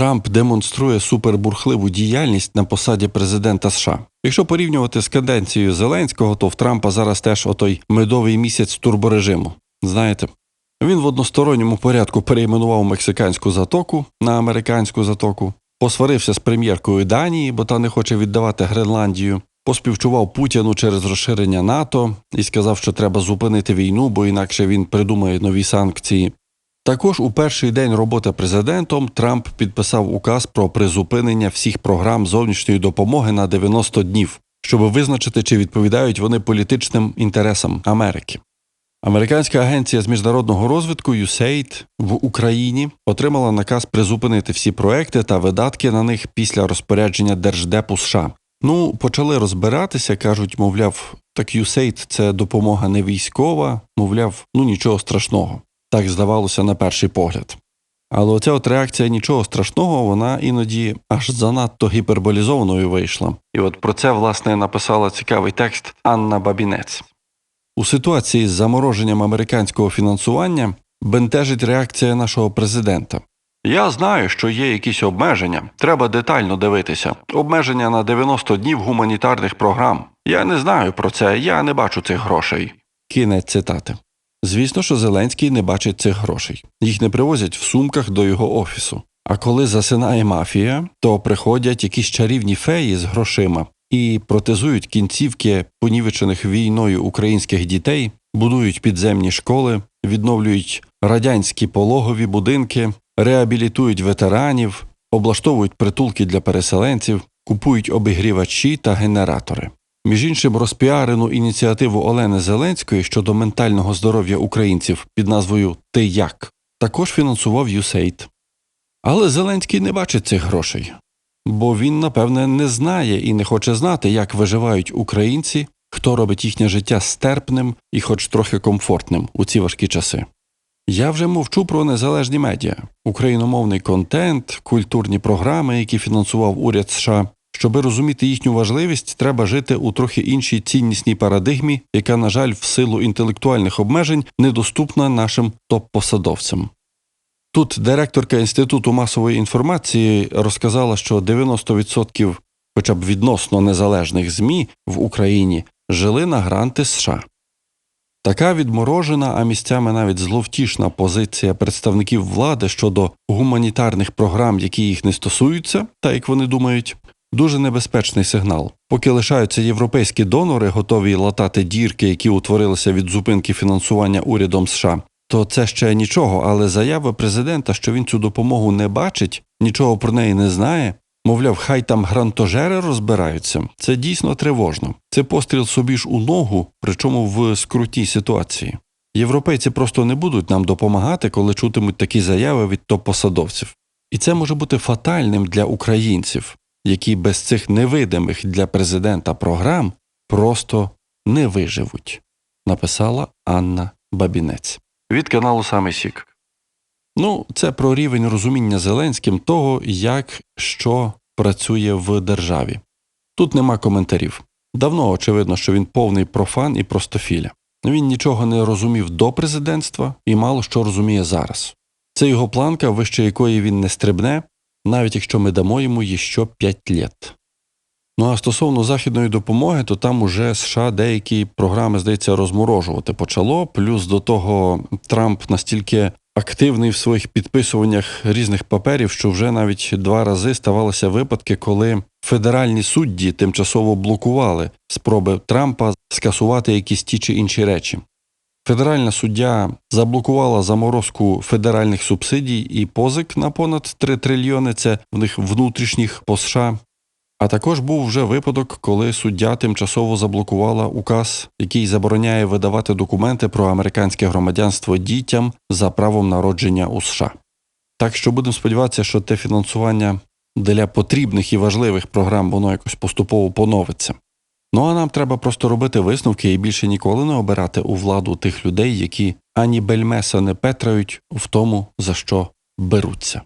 Трамп демонструє супербурхливу діяльність на посаді президента США. Якщо порівнювати з каденцією Зеленського, то в Трампа зараз теж отой медовий місяць турборежиму. Знаєте, він в односторонньому порядку перейменував мексиканську затоку на американську затоку, посварився з прем'єркою Данії, бо та не хоче віддавати Гренландію, поспівчував Путіну через розширення НАТО і сказав, що треба зупинити війну, бо інакше він придумає нові санкції. Також у перший день роботи президентом Трамп підписав указ про призупинення всіх програм зовнішньої допомоги на 90 днів, щоб визначити, чи відповідають вони політичним інтересам Америки. Американська агенція з міжнародного розвитку USAID в Україні отримала наказ призупинити всі проекти та видатки на них після розпорядження Держдепу США. Ну, почали розбиратися, кажуть, мовляв, так USAID – це допомога не військова, мовляв, ну нічого страшного. Так здавалося на перший погляд. Але оця от реакція нічого страшного, вона іноді аж занадто гіперболізованою вийшла. І от про це, власне, написала цікавий текст Анна Бабінець. У ситуації з замороженням американського фінансування бентежить реакція нашого президента. Я знаю, що є якісь обмеження. Треба детально дивитися. Обмеження на 90 днів гуманітарних програм. Я не знаю про це, я не бачу цих грошей. Кінець цитати. Звісно, що Зеленський не бачить цих грошей. Їх не привозять в сумках до його офісу. А коли засинає мафія, то приходять якісь чарівні феї з грошима і протезують кінцівки понівечених війною українських дітей, будують підземні школи, відновлюють радянські пологові будинки, реабілітують ветеранів, облаштовують притулки для переселенців, купують обігрівачі та генератори. Між іншим, розпіарену ініціативу Олени Зеленської щодо ментального здоров'я українців під назвою Ти як також фінансував USAID. Але Зеленський не бачить цих грошей, бо він, напевне, не знає і не хоче знати, як виживають українці, хто робить їхнє життя стерпним і хоч трохи комфортним у ці важкі часи. Я вже мовчу про незалежні медіа, україномовний контент, культурні програми, які фінансував уряд США. Щоби розуміти їхню важливість, треба жити у трохи іншій ціннісній парадигмі, яка, на жаль, в силу інтелектуальних обмежень недоступна нашим топ-посадовцям. Тут директорка Інституту масової інформації розказала, що 90% хоча б відносно незалежних ЗМІ в Україні жили на гранти США. Така відморожена, а місцями навіть зловтішна позиція представників влади щодо гуманітарних програм, які їх не стосуються, та як вони думають, дуже небезпечний сигнал. Поки лишаються європейські донори, готові латати дірки, які утворилися від зупинки фінансування урядом США, то це ще нічого, але заяви президента, що він цю допомогу не бачить, нічого про неї не знає. Мовляв, хай там грантожери розбираються. Це дійсно тривожно. Це постріл собі ж у ногу, причому в скрутній ситуації. Європейці просто не будуть нам допомагати, коли чутимуть такі заяви від топ-посадовців. І це може бути фатальним для українців, які без цих невидимих для президента програм просто не виживуть, написала Анна Бабінець від каналу Саме Сік. Ну, це про рівень розуміння Зеленським того, як що працює в державі. Тут нема коментарів. Давно очевидно, що він повний профан і простофіля. Він нічого не розумів до президентства і мало що розуміє зараз. Це його планка, вище якої він не стрибне, навіть якщо ми дамо йому ще 5 літ. Ну а стосовно західної допомоги, то там уже США деякі програми, здається, розморожувати почало. Плюс до того Трамп настільки активний в своїх підписуваннях різних паперів, що вже навіть два рази ставалися випадки, коли федеральні судді тимчасово блокували спроби Трампа скасувати якісь ті чи інші речі. Федеральна суддя заблокувала заморозку федеральних субсидій і позик на понад 3 трильйони. Це в них внутрішніх по США. А також був вже випадок, коли суддя тимчасово заблокувала указ, який забороняє видавати документи про американське громадянство дітям за правом народження у США. Так що будемо сподіватися, що те фінансування для потрібних і важливих програм воно якось поступово поновиться. Ну а нам треба просто робити висновки і більше ніколи не обирати у владу тих людей, які ані бельмеса не петрають в тому, за що беруться.